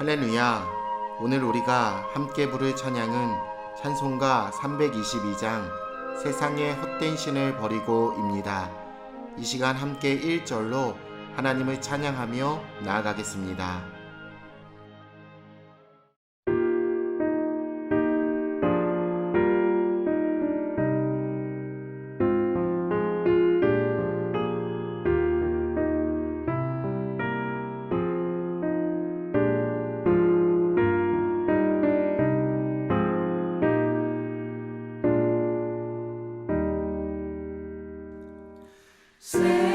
할렐루야. 오늘 우리가 함께 부를 찬양은 찬송가 322장 세상의 헛된 신을 버리고입니다. 이 시간 함께 1절로 하나님을 찬양하며 나아가겠습니다. 세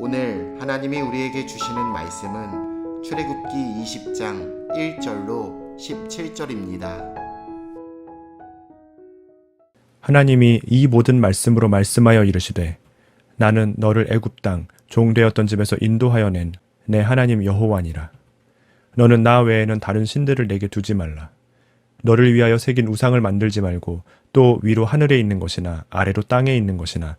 오늘 하나님이 우리에게 주시는 말씀은 출애굽기 20장 1절로 17절입니다. 하나님이 이 모든 말씀으로 말씀하여 이르시되 나는 너를 애굽 땅 종되었던 집에서 인도하여 낸 내 하나님 여호와니라 너는 나 외에는 다른 신들을 내게 두지 말라 너를 위하여 새긴 우상을 만들지 말고 또 위로 하늘에 있는 것이나 아래로 땅에 있는 것이나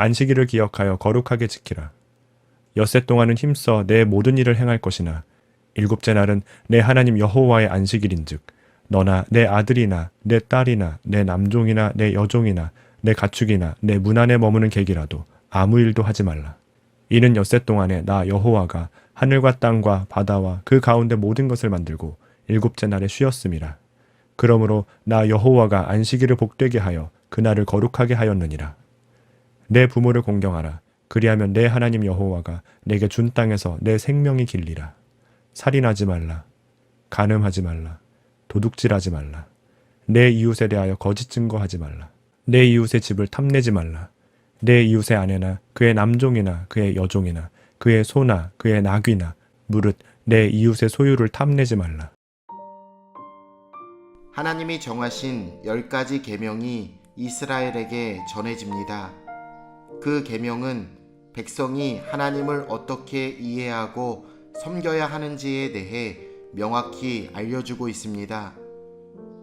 안식일을 기억하여 거룩하게 지키라. 엿새 동안은 힘써 내 모든 일을 행할 것이나 일곱째 날은 내 하나님 여호와의 안식일인즉 너나 내 아들이나 내 딸이나 내 남종이나 내 여종이나 내 가축이나 내 문 안에 머무는 객이라도 아무 일도 하지 말라. 이는 엿새 동안에 나 여호와가 하늘과 땅과 바다와 그 가운데 모든 것을 만들고 일곱째 날에 쉬었음이라. 그러므로 나 여호와가 안식일을 복되게 하여 그날을 거룩하게 하였느니라. 내 부모를 공경하라. 그리하면 내 하나님 여호와가 내게 준 땅에서 내 생명이 길리라. 살인하지 말라. 간음하지 말라. 도둑질하지 말라. 내 이웃에 대하여 거짓 증거하지 말라. 내 이웃의 집을 탐내지 말라. 내 이웃의 아내나 그의 남종이나 그의 여종이나 그의 소나 그의 나귀나 무릇 내 이웃의 소유를 탐내지 말라. 하나님이 정하신 열 가지 계명이 이스라엘에게 전해집니다. 그 계명은 백성이 하나님을 어떻게 이해하고 섬겨야 하는지에 대해 명확히 알려주고 있습니다.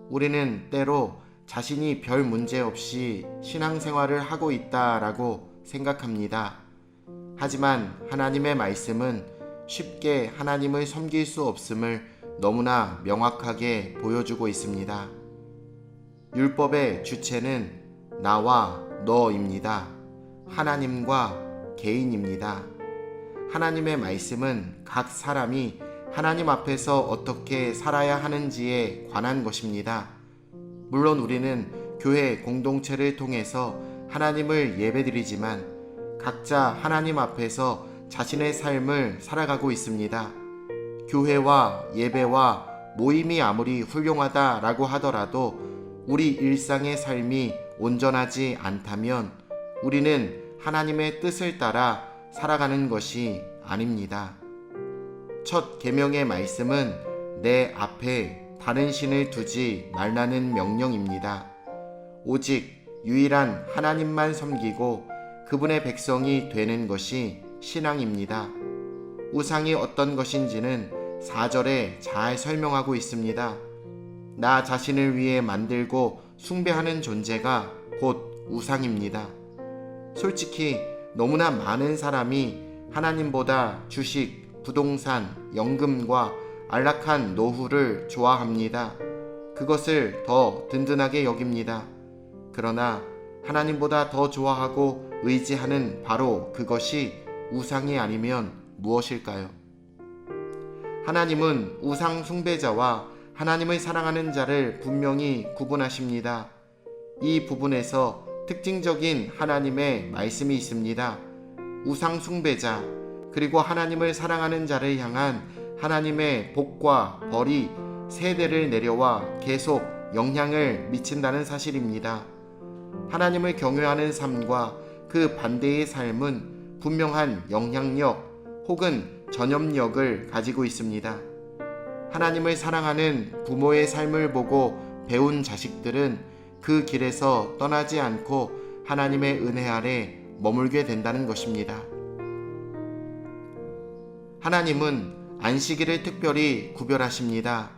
우리는 때로 자신이 별 문제 없이 신앙생활을 하고 있다라고 생각합니다. 하지만 하나님의 말씀은 쉽게 하나님을 섬길 수 없음을 너무나 명확하게 보여주고 있습니다. 율법의 주체는 나와 너입니다. 하나님과 개인입니다. 하나님의 말씀은 각 사람이 하나님 앞에서 어떻게 살아야 하는지에 관한 것입니다. 물론 우리는 교회 공동체를 통해서 하나님을 예배드리지만 각자 하나님 앞에서 자신의 삶을 살아가고 있습니다. 교회와 예배와 모임이 아무리 훌륭하다라고 하더라도 우리 일상의 삶이 온전하지 않다면 우리는 하나님의 뜻을 따라 살아가는 것이 아닙니다. 첫 계명의 말씀은 내 앞에 다른 신을 두지 말라는 명령입니다. 오직 유일한 하나님만 섬기고 그분의 백성이 되는 것이 신앙입니다. 우상이 어떤 것인지는 4절에 잘 설명하고 있습니다. 나 자신을 위해 만들고 숭배하는 존재가 곧 우상입니다. 솔직히 너무나 많은 사람이 하나님보다 주식, 부동산, 연금과 안락한 노후를 좋아합니다. 그것을 더 든든하게 여깁니다. 그러나 하나님보다 더 좋아하고 의지하는 바로 그것이 우상이 아니면 무엇일까요? 하나님은 우상 숭배자와 하나님을 사랑하는 자를 분명히 구분하십니다. 이 부분에서 특징적인 하나님의 말씀이 있습니다. 우상 숭배자 그리고 하나님을 사랑하는 자를 향한 하나님의 복과 벌이 세대를 내려와 계속 영향을 미친다는 사실입니다. 하나님을 경외하는 삶과 그 반대의 삶은 분명한 영향력 혹은 전염력을 가지고 있습니다. 하나님을 사랑하는 부모의 삶을 보고 배운 자식들은 그 길에서 떠나지 않고 하나님의 은혜 아래 머물게 된다는 것입니다. 하나님은 안식일을 특별히 구별하십니다.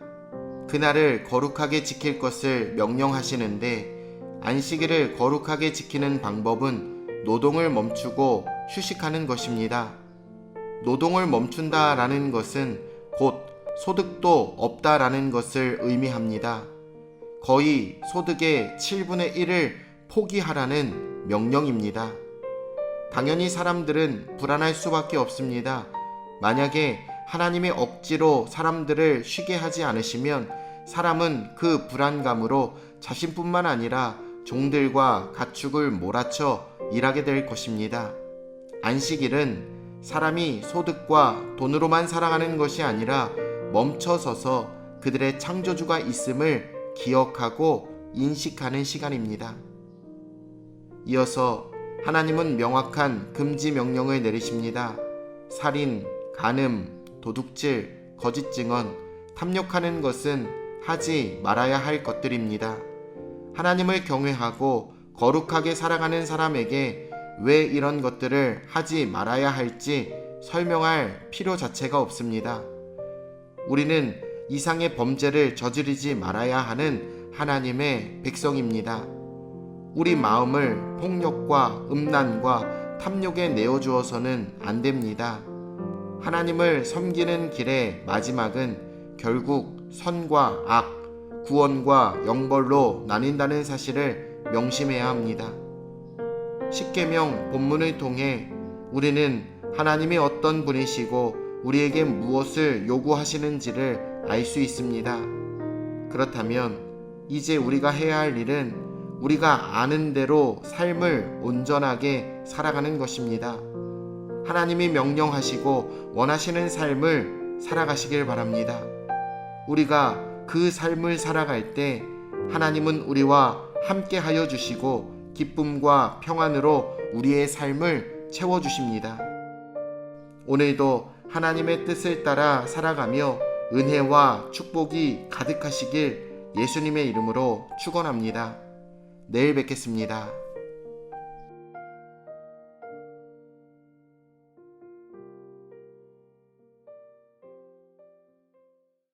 그날을 거룩하게 지킬 것을 명령하시는데 안식일을 거룩하게 지키는 방법은 노동을 멈추고 휴식하는 것입니다. 노동을 멈춘다라는 것은 곧 소득도 없다라는 것을 의미합니다. 거의 소득의 7분의 1을 포기하라는 명령입니다. 당연히 사람들은 불안할 수밖에 없습니다. 만약에 하나님이 억지로 사람들을 쉬게 하지 않으시면 사람은 그 불안감으로 자신뿐만 아니라 종들과 가축을 몰아쳐 일하게 될 것입니다. 안식일은 사람이 소득과 돈으로만 살아가는 것이 아니라 멈춰서서 그들의 창조주가 있음을 기억하고 인식하는 시간입니다. 이어서 하나님은 명확한 금지 명령을 내리십니다. 살인, 간음, 도둑질, 거짓 증언, 탐욕하는 것은 하지 말아야 할 것들입니다. 하나님을 경외하고 거룩하게 살아가는 사람에게 왜 이런 것들을 하지 말아야 할지 설명할 필요 자체가 없습니다. 우리는 이상의 범죄를 저지르지 말아야 하는 하나님의 백성입니다. 우리 마음을 폭력과 음란과 탐욕에 내어주어서는 안 됩니다. 하나님을 섬기는 길의 마지막은 결국 선과 악, 구원과 영벌로 나뉜다는 사실을 명심해야 합니다. 십계명 본문을 통해 우리는 하나님이 어떤 분이시고 우리에게 무엇을 요구하시는지를 알 수 있습니다. 그렇다면 이제 우리가 해야 할 일은 우리가 아는 대로 삶을 온전하게 살아가는 것입니다. 하나님이 명령하시고 원하시는 삶을 살아가시길 바랍니다. 우리가 그 삶을 살아갈 때 하나님은 우리와 함께 하여 주시고 기쁨과 평안으로 우리의 삶을 채워 주십니다. 오늘도 하나님의 뜻을 따라 살아가며 은혜와 축복이 가득하시길 예수님의 이름으로 축원합니다. 내일 뵙겠습니다.